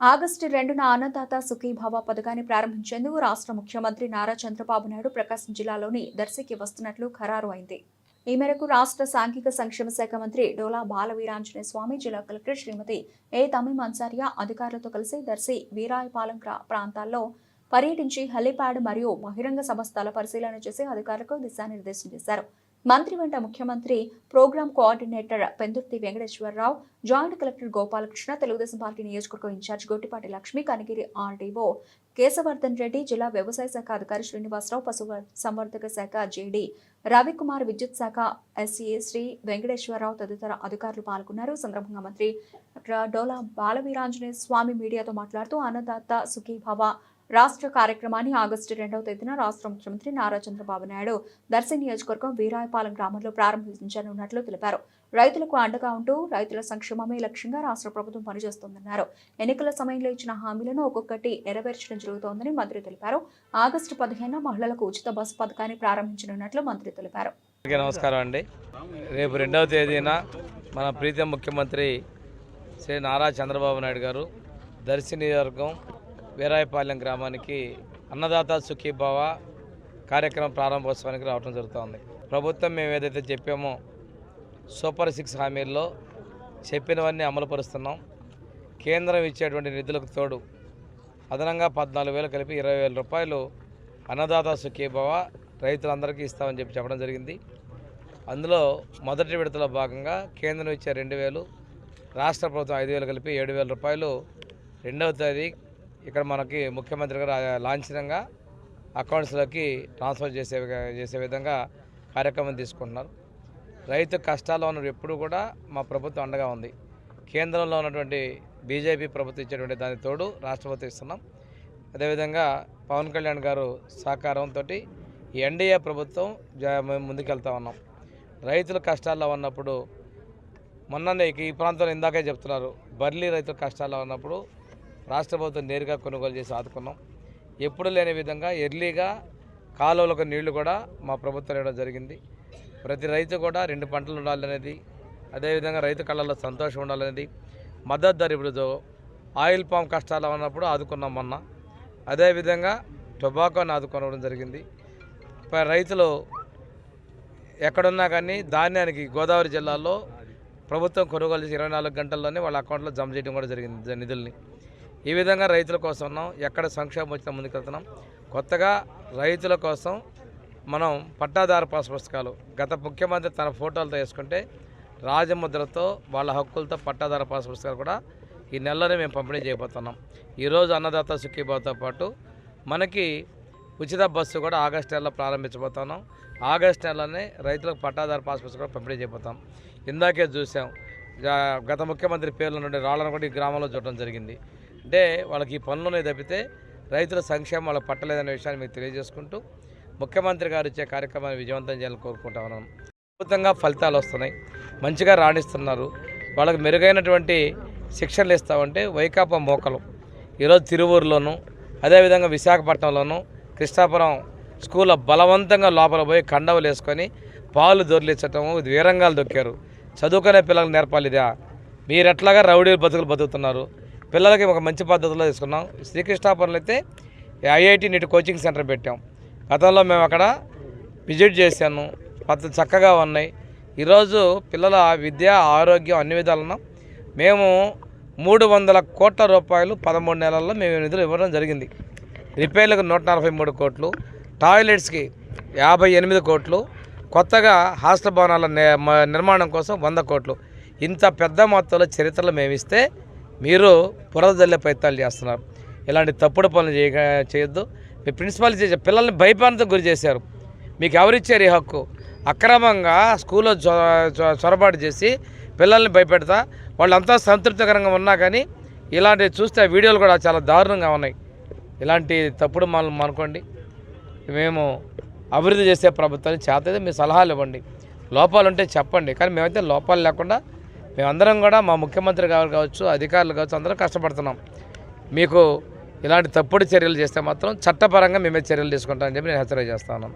August రెండున అన్నదాత సుఖీభావ పథకాన్ని ప్రారంభించేందుకు రాష్ట్ర ముఖ్యమంత్రి నారా చంద్రబాబు నాయుడు ప్రకాశం జిల్లాలోని దర్శికి వస్తున్నట్లు ఖరారు అయింది. ఈ మేరకు రాష్ట్ర సాంఘిక సంక్షేమ శాఖ మంత్రి డోలా బాలవీరాంజనేయ స్వామి జిల్లా కలెక్టర్ శ్రీమతి ఏ తమీం అన్సారియా అధికారులతో కలిసి దర్శి వీరాయపాలెం ప్రాంతాల్లో పర్యటించి హెలీప్యాడ్ మరియు బహిరంగ సంస్థల పరిశీలన చేసి అధికారులకు దిశానిర్దేశం చేశారు. మంత్రి వెంట ముఖ్యమంత్రి program coordinator Pendurthi Venkateswararao joint collector Gopalakrishna Telugu Desam party నియోజకవర్గం ఇన్ఛార్జ్ గొట్టిపాటి లక్ష్మి కనగిరి ఆర్డీఓ కేశవర్ధన్ రెడ్డి జిల్లా వ్యవసాయ శాఖ అధికారి శ్రీనివాసరావు పశు సంవర్ధక శాఖ జేడి రవికుమార్ విద్యుత్ శాఖ ఎస్సీ శ్రీ వెంకటేశ్వరరావు తదితర అధికారులు పాల్గొన్నారు. సందర్భంగా మంత్రి డోలా బాలవీరాంజనేయ స్వామి మీడియాతో మాట్లాడుతూ అన్నదాత సుఖీభావ రాష్ట్ర కార్యక్రమాన్ని ఆగస్టు రెండవ తేదీన రాష్ట్ర ముఖ్యమంత్రి నారా చంద్రబాబు నాయుడు దర్శి నియోజకవర్గం వీరాయపాలెం గ్రామంలో ప్రారంభించనున్నట్లు తెలిపారు. రైతులకు అండగా ఉంటూ రైతుల సంక్షేమమే లక్ష్యంగా రాష్ట్ర ప్రభుత్వం పనిచేస్తోందన్నారు. ఎన్నికల సమయంలో ఇచ్చిన హామీలను ఒక్కొక్కటి నెరవేర్చడం జరుగుతోందని మంత్రి తెలిపారు. ఆగస్టు పదిహేను మహిళలకు ఉచిత బస్సు పథకాన్ని ప్రారంభించనున్నట్లు మంత్రి తెలిపారు. నమస్కారం అండి. రేపు రెండవ తేదీన మన ప్రీతం ముఖ్యమంత్రి శ్రీ నారా చంద్రబాబు నాయుడు గారు దర్శి నియోజకవర్గం వీరాయపాలెం గ్రామానికి అన్నదాత సుఖీభావ కార్యక్రమం ప్రారంభోత్సవానికి రావడం జరుగుతోంది. ప్రభుత్వం మేము ఏదైతే చెప్పామో సూపర్ సిక్స్ హామీల్లో చెప్పినవన్నీ అమలుపరుస్తున్నాం కేంద్రం ఇచ్చేటువంటి నిధులకు తోడు అదనంగా పద్నాలుగు వేలు కలిపి ఇరవై వేల రూపాయలు అన్నదాత సుఖీభావ రైతులందరికీ ఇస్తామని చెప్పి చెప్పడం జరిగింది. అందులో మొదటి విడతలో భాగంగా కేంద్రం ఇచ్చే రెండు వేలు రాష్ట్ర ప్రభుత్వం ఐదు వేలు కలిపి ఏడు వేల రూపాయలు రెండవ తేదీ ఇక్కడ మనకి ముఖ్యమంత్రి గారు లాంఛనంగా అకౌంట్స్లోకి ట్రాన్స్ఫర్ చేసే చేసే విధంగా కార్యక్రమం తీసుకుంటున్నారు. రైతు కష్టాల్లో ఉన్న ఎప్పుడు కూడా మా ప్రభుత్వం అండగా ఉంది. కేంద్రంలో ఉన్నటువంటి బీజేపీ ప్రభుత్వం ఇచ్చేటువంటి దాని తోడు రాష్ట్రపతి ఇస్తున్నాం. అదేవిధంగా పవన్ కళ్యాణ్ గారు సహకారంతో ఈ ఎన్డీఏ ప్రభుత్వం జ- మేము ముందుకెళ్తా ఉన్నాం. రైతుల కష్టాల్లో ఉన్నప్పుడు మొన్ననే ఈ ప్రాంతంలో ఇందాకే చెప్తున్నారు బర్లీ రైతుల కష్టాల్లో ఉన్నప్పుడు రాష్ట్ర ప్రభుత్వం నేరుగా కొనుగోలు చేసి ఆదుకున్నాం. ఎప్పుడు లేని విధంగా ఎర్లీగా కాలువలకు నీళ్ళు కూడా మా ప్రభుత్వం ఇవ్వడం జరిగింది. ప్రతి రైతు కూడా రెండు పంటలు ఉండాలనేది అదేవిధంగా రైతు కళ్ళల్లో సంతోషం ఉండాలనేది మద్దతు ధర ఇప్పుడు ఆయిల్ పామ్ కష్టాలు ఉన్నప్పుడు ఆదుకున్నాం మొన్న. అదేవిధంగా టొబాకోని ఆదుకోవడం జరిగింది. రైతులు ఎక్కడున్నా కానీ ధాన్యానికి గోదావరి జిల్లాలో ప్రభుత్వం కొనుగోలు చేసి ఇరవై నాలుగు గంటల్లోనే వాళ్ళ అకౌంట్లో జమ చేయడం కూడా జరిగింది నిధుల్ని. ఈ విధంగా రైతుల కోసం ఉన్నాం. ఎక్కడ సంక్షేమం వచ్చినా ముందుకెళ్తున్నాం. కొత్తగా రైతుల కోసం మనం పట్టాదారు పాస్ పుస్తకాలు గత ముఖ్యమంత్రి తన ఫోటోలతో వేసుకుంటే రాజముద్రతో వాళ్ళ హక్కులతో పట్టాదార పాస్ పుస్తకాలు కూడా ఈ నెలలోనే మేము పంపిణీ చేయబోతున్నాం. ఈరోజు అన్నదాత సుఖీబాబుతో పాటు మనకి ఉచిత బస్సు కూడా ఆగస్టు నెలలో ప్రారంభించబోతున్నాం. ఆగస్టు నెలలోనే రైతులకు పట్టాదారు పాస్ పుస్తకం పంపిణీ చేయబోతాం ఇందాకే చూసాం. గత ముఖ్యమంత్రి పేర్లు నుండి రాళ్ళను కూడా ఈ గ్రామంలో చూడటం జరిగింది. అంటే వాళ్ళకి ఈ పనులు తప్పితే రైతుల సంక్షేమం వాళ్ళకి పట్టలేదనే విషయాన్ని మీకు తెలియజేసుకుంటూ ముఖ్యమంత్రి గారు ఇచ్చే కార్యక్రమాన్ని విజయవంతం చేయాలని కోరుకుంటా ఉన్నాను అద్భుతంగా ఫలితాలు వస్తున్నాయి. మంచిగా రాణిస్తున్నారు. వాళ్ళకి మెరుగైనటువంటి శిక్షణలు ఇస్తామంటే వైకాపా మోకలు. ఈరోజు తిరువూరులోను అదేవిధంగా విశాఖపట్నంలోను కృష్ణాపురం స్కూల్లో బలవంతంగా లోపల పోయి కండవలు వేసుకొని పాలు దొరిలించటము ఇది వీరంగాలు దొక్కారు. చదువుకునే పిల్లలకు నేర్పాలి ఇదా. మీరెట్లాగా రౌడీలు బతుకులు బతుకుతున్నారు. పిల్లలకి ఒక మంచి పద్ధతిలో తీసుకున్నాం. శ్రీకృష్ణాపురంలో అయితే ఐఐటి నీటి కోచింగ్ సెంటర్ పెట్టాం. గతంలో మేము అక్కడ విజిట్ చేశాను. పద్ధతి చక్కగా ఉన్నాయి. ఈరోజు పిల్లల విద్య ఆరోగ్యం అన్ని విధాలను మేము మూడు వందల కోట్ల రూపాయలు పదమూడు నెలల్లో మేము నిధులు ఇవ్వడం జరిగింది. రిపేర్లకు నూట నలభై మూడు కోట్లు టాయిలెట్స్కి యాభై ఎనిమిది కోట్లు కొత్తగా హాస్టల్ భవనాల నిర్మాణం కోసం వంద కోట్లు. ఇంత పెద్ద మొత్తంలో చరిత్రలో మేము ఇస్తే మీరు బురద ప్రయత్నాలు చేస్తున్నారు. ఇలాంటి తప్పుడు పనులు చేయ చేయొద్దు. మీ ప్రిన్సిపాల్ చేసే పిల్లల్ని భయపడంతో గురి చేశారు. మీకు ఎవరిచ్చారు ఈ హక్కు? అక్రమంగా స్కూల్లో చొ- చొరబాటు చేసి పిల్లల్ని భయపెడతా వాళ్ళంతా సంతృప్తికరంగా ఉన్నా కానీ ఇలాంటివి చూస్తే వీడియోలు కూడా చాలా దారుణంగా ఉన్నాయి. ఇలాంటి తప్పుడు మనం అనుకోండి మేము అభివృద్ధి చేసే ప్రభుత్వాన్ని చేతైతే మీ సలహాలు ఇవ్వండి. లోపాలు ఉంటే చెప్పండి. కానీ మేమైతే లోపాలు లేకుండా మేమందరం కూడా మా ముఖ్యమంత్రి గారు కావచ్చు అధికారులు కావచ్చు అందరం కష్టపడుతున్నాం. మీకు ఇలాంటి తప్పుడు చర్యలు చేస్తే మాత్రం చట్టపరంగా మేమే చర్యలు తీసుకుంటామని చెప్పి నేను హెచ్చరిక చేస్తాను.